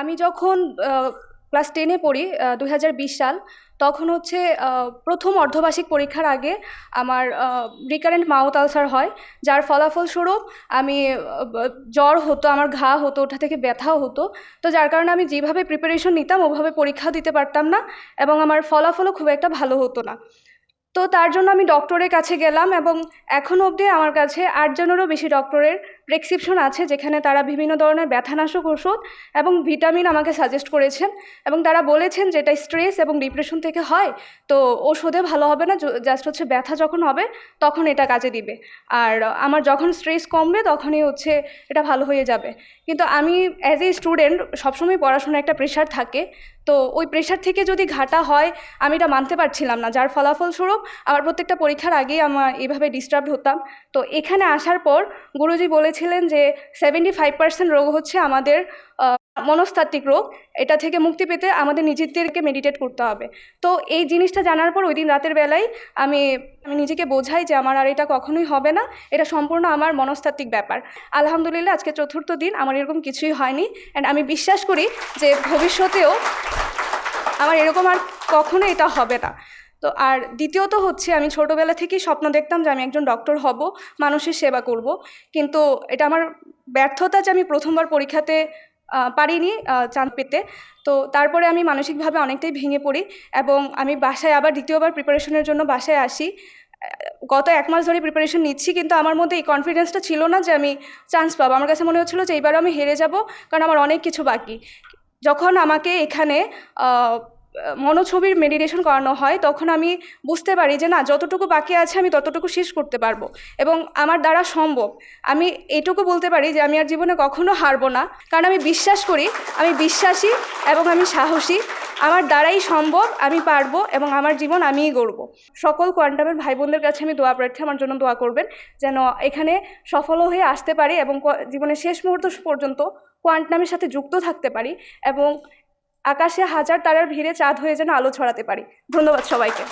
আমি যখন ক্লাস টেনে পড়ি দু হাজার বিশ সাল, তখন হচ্ছে প্রথম অর্ধবার্ষিক পরীক্ষার আগে আমার রিকারেন্ট মাউথ আলসার হয়, যার ফলাফলস্বরূপ আমি জ্বর হতো, আমার ঘা হতো ওটা থেকে ব্যথাও হতো। তো যার কারণে আমি যেভাবে প্রিপারেশন নিতাম, ওভাবে পরীক্ষা দিতে পারতাম না এবং আমার ফলাফলও খুব একটা ভালো হতো না। তো তার জন্য আমি ডক্টরের কাছে গেলাম এবং এখনও অবধি আমার কাছে আটজনেরও বেশি ডক্টরের প্রেসক্রিপশন আছে যেখানে তারা বিভিন্ন ধরনের ব্যথানাশক ওষুধ এবং ভিটামিন আমাকে সাজেস্ট করেছেন এবং তারা বলেছেন যে এটা স্ট্রেস এবং ডিপ্রেশন থেকে হয়, তো ওষুধে ভালো হবে না জাস্ট হচ্ছে ব্যথা যখন হবে তখন এটা কাজে দিবে। আর আমার যখন স্ট্রেস কমবে তখনই হচ্ছে এটা ভালো হয়ে যাবে। কিন্তু আমি অ্যাজ এ স্টুডেন্ট সবসময় পড়াশোনার একটা প্রেশার থাকে, তো ওই প্রেশার থেকে যদি ঘাটা হয়, আমি এটা মানতে পারছিলাম না। যার ফলাফলস্বরূপ আমার প্রত্যেকটা পরীক্ষার আগেই আমার এইভাবে ডিস্টার্ব হতাম। তো এখানে আসার পর গুরুজি বলেছিলেন যে সেভেন্টি ফাইভ পার্সেন্ট রোগ হচ্ছে আমাদের মনস্তাত্ত্বিক রোগ। এটা থেকে মুক্তি পেতে আমাদের নিজেদেরকে মেডিটেট করতে হবে। তো এই জিনিসটা জানার পর ওই দিন রাতের বেলায় আমি আমি নিজেকে বোঝাই যে আমার আর এটা কখনোই হবে না। এটা সম্পূর্ণ আমার মনস্তাত্ত্বিক ব্যাপার। আলহামদুলিল্লাহ, আজকে চতুর্থ দিন আমার এরকম কিছুই হয়নি। অ্যান্ড আমি বিশ্বাস করি যে ভবিষ্যতেও আমার এরকম আর কখনো এটা হবে না। তো আর দ্বিতীয়ত হচ্ছে আমি ছোটোবেলা থেকেই স্বপ্ন দেখতাম যে আমি একজন ডক্টর হব, মানুষের সেবা করব। কিন্তু এটা আমার ব্যর্থতা যে আমি প্রথমবার পরীক্ষাতে পারিনি চান্স পেতে। তো তারপরে আমি মানসিকভাবে অনেকটাই ভেঙে পড়ি এবং আমি বাসায় আবার দ্বিতীয়বার প্রিপারেশনের জন্য বাসায় আসি। গত এক মাস ধরে প্রিপারেশন নিচ্ছি কিন্তু আমার মধ্যে এই কনফিডেন্সটা ছিল না যে আমি চান্স পাবো। আমার কাছে মনে হচ্ছিল যে এইবারও আমি হেরে যাব, কারণ আমার অনেক কিছু বাকি। যখন আমাকে এখানে মনোছবির মেডিটেশন করানো হয়, তখন আমি বুঝতে পারি যে না, যতটুকু বাকি আছে আমি ততটুকু শেষ করতে পারব। এবং আমার দ্বারা সম্ভব। আমি এটুকু বলতে পারি যে আমি আর জীবনে কখনো হারবো না। কারণ আমি বিশ্বাস করি, আমি বিশ্বাসী এবং আমি সাহসী। আমার দ্বারাই সম্ভব, আমি পারব এবং আমার জীবন আমিই গড়ব। সকল কোয়ান্টামের ভাই বোনদের কাছে আমি দোয়া প্রার্থী, আমার জন্য দোয়া করবেন যেন এখানে সফল হয়ে আসতে পারি এবং জীবনের শেষ মুহূর্ত পর্যন্ত কোয়ান্টামের সাথে যুক্ত থাকতে পারি এবং আকাশে হাজার তারার ভিড়ে চাঁদ হয়ে যেন আলো ছড়াতে পারি। ধন্যবাদ সবাইকে।